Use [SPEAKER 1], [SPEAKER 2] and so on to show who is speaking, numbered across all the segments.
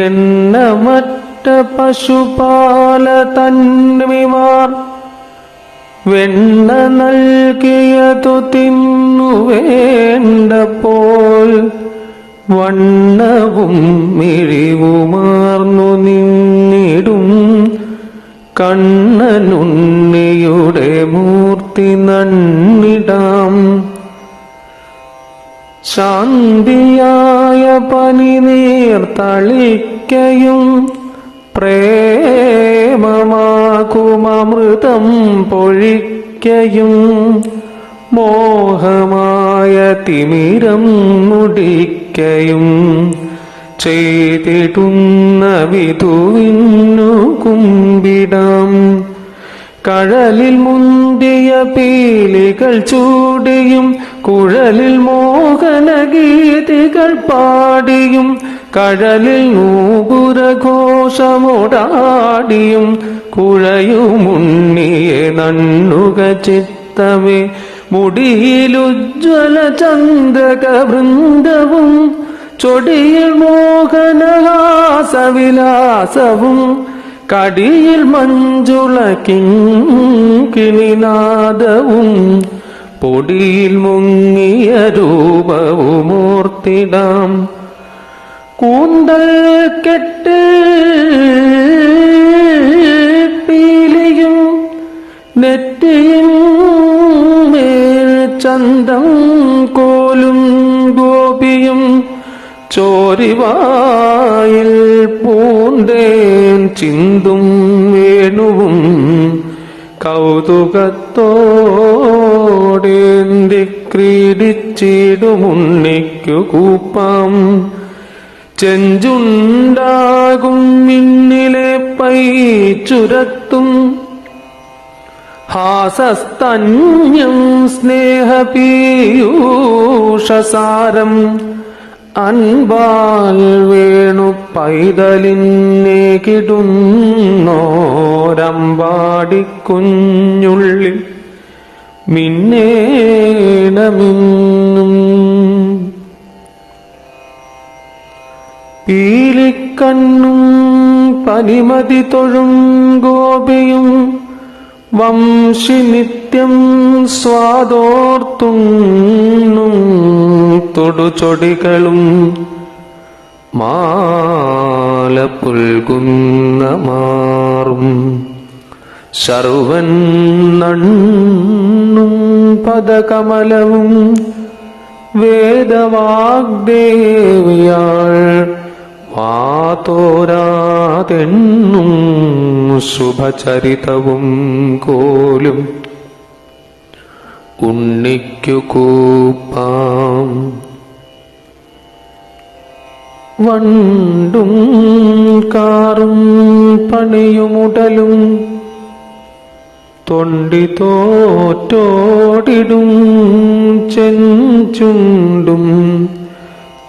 [SPEAKER 1] എണ്ണമറ്റ പശുപാല തന്മിമാർ വെണ്ണ നൽകിയതു തിന്നു വേണ്ടപ്പോൾ വണ്ണവും മിഴിവുമാർന്നു നിന്നിടും കണ്ണനുണ്ണിയുടെ മൂർത്തി നന്നിടാം ശാന്തിയായ പനിനീർ തളിക്കയും പ്രേമമാകുമൃതം പൊഴിക്കയും മോഹമായ തിമിരം മുടിക്കയും ചെയ്തിടുന്ന വിധുവിന്നു കുമ്പിടാം. കഴലിൽ മുന്തിയ പീലികൾ ചൂടിയും കുഴലിൽ മോഹനഗീതികൾ പാടിയും കഴലിൽ നൂപുരഘോഷമോടാടിയും കുഴയുമുണ്ണിയെ നണ്ണുക ചിത്തമേ. മുടിയിലുജ്വല ചന്ദ്രക വൃന്ദവും ചൊടിയിൽ മോഹനഹാസവിലാസവും കടിയിൽ മഞ്ജുള കിണിനാദവും പൊടിയിൽ മുങ്ങിയ രൂപവുമോർത്തിടാം. കൂന്തൽ കെട്ട് പീലിയും നെറ്റിയും മേൽ ചന്തം കോലും ഗോപിയും ചോരിവായിൽ പൂന്തേൻ ചിന്തും വേണുവും കൗതുകത്തോടേന്തി ക്രീഡിച്ചിടുമുണ്ണിക്കു കൂപ്പാം. ചെഞ്ചുണ്ടാകും മിന്നിലെ പൈ ചുരത്തും. ഹാസസ്തന്യം സ്നേഹപീയൂഷസാരം. അൻപാൽ വേണു പൈതലിനെ കിടുന്നോരമ്പാടി കുഞ്ഞുള്ളിൽ. മിന്നേണമിന്നും. പീലിക്കണ്ണും പനിമതി തൊഴും ഗോപിയും വംശി നിത്യം സ്വാദോർത്തുണ്ണും തൊടുചൊടികളും മാല പുൽകുന്ന മാറും ശർവൻ നണ്ണും പദകമലവും വേദവാഗ്ദേവിയാൾ വാതോരാതെണ്ണും ശുഭചരിതവും കോലും ഉണ്ണിക്കു കൂപ്പാം. വണ്ടും കാറും പണിയുമുടലും തൊണ്ടി തോറ്റോടിടും ചെഞ്ചുണ്ടും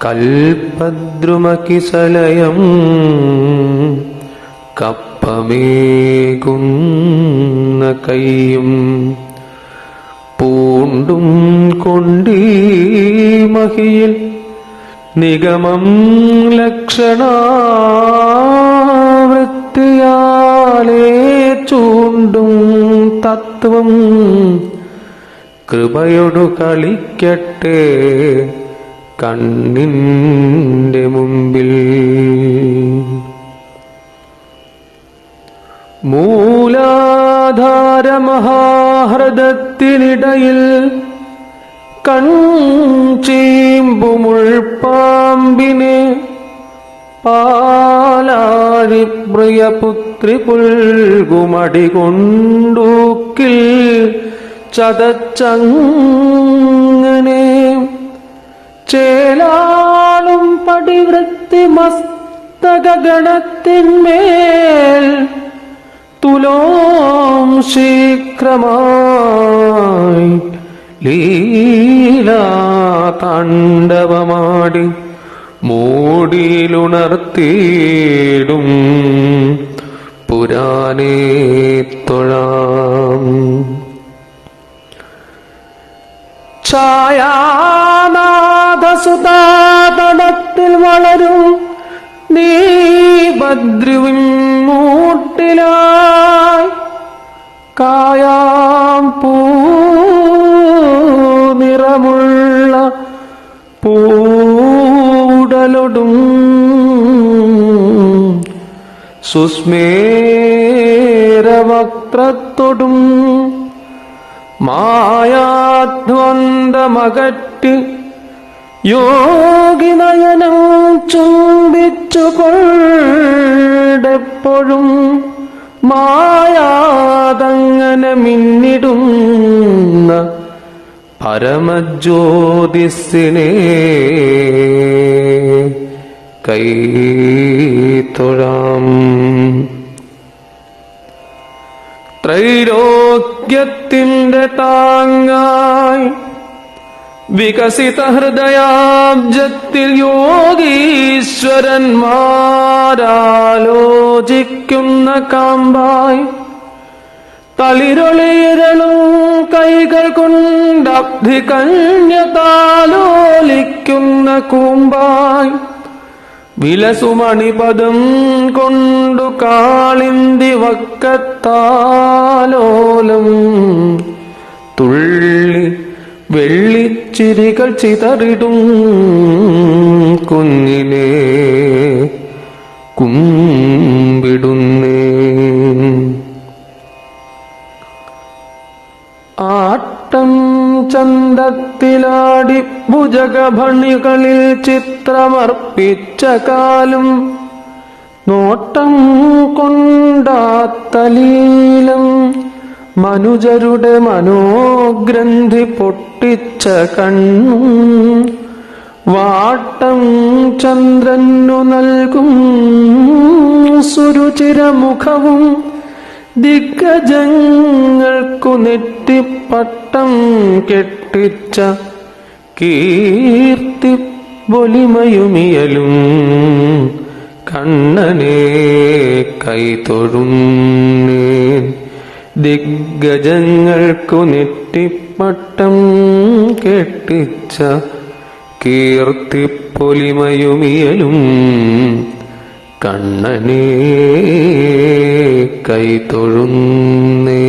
[SPEAKER 1] കൽപദ്രുമകിസലയം കപ്പമേകുന്ന കൈയും പൂണ്ടും കൊണ്ടീ മഹിയിൽ നിഗമം ലക്ഷണാവൃത്തിയാലേ ചൂണ്ടും തത്വം. കൃപയൊടു കളിക്കട്ടെ കണ്ണിന്റെ മുമ്പിൽ. മൂലാധാര മഹാഹൃദത്തിനിടയിൽ കൺചീമ്പുമുൾപ്പാമ്പിനെ പാലാഴി പ്രിയപുത്രി പുൽകുമടി കൊണ്ടൂക്കിൽ ചതച്ചങ്ങനെ ചേലാളും പടിവൃത്തി മസ്തകഗണത്തിന്മേൽ തുലോം ശീഘ്രമായി ലീലാ താണ്ഡവമാടി മൂടിയിലുണർത്തിയിടും പുരാനേ തൊഴാം. ഛായാനാഥസുതാതടത്തിൽ വളരും നീ കദ്രുവിൻ സുസ്മേരവക്ത്രത്തൊടും മായാധ്വന്തമകറ്റ് യോഗിനയനം ചുംബിച്ചു കൊണ്ടെപ്പോഴും മായാതങ്ങനെ മിന്നിടുന്ന പരമജ്യോതിസിനെ കൈ തൊഴാം. താങ്ങായി വികസിത ഹൃദയാബ്ജത്തിൽ യോഗീശ്വരന്മാരാലോചിക്കുന്ന കാമ്പായി തളിരൊളിയിരളും കൈകൾ കൊണ്ടബ്ധി കന്യതാലോലിക്കുന്ന കൂമ്പായി വിലസുമണിപദം കൊണ്ടു കാളിന്തി വക്കത്താലോലം. തുള്ളി വെള്ളിച്ചിരികൾ ചിതറിടും കുഞ്ഞിനെ ഭുജഗഭണികളിൽ ചിത്രമർപ്പിച്ച കാലും നോട്ടം കൊണ്ടാത്തലീലം മനുജരുടെ മനോഗ്രന്ഥി പൊട്ടിച്ച കണ്ണും വാട്ടം ചന്ദ്രനു നൽകും സുരുചിരമുഖവും ദിഗ്ഗജങ്ങൾക്കു നെറ്റിപ്പട്ടം കെട്ടിച്ച കീർത്തി ബൊലിമയുമിയലും കണ്ണനെ കൈതൊഴുന്നേൻ ദിഗ്ഗജങ്ങൾക്കു നെറ്റിപ്പട്ടം കെട്ടിച്ച കീർത്തി പൊലിമയുമിയലും കണ്ണനെ കൈതൊഴുന്നേ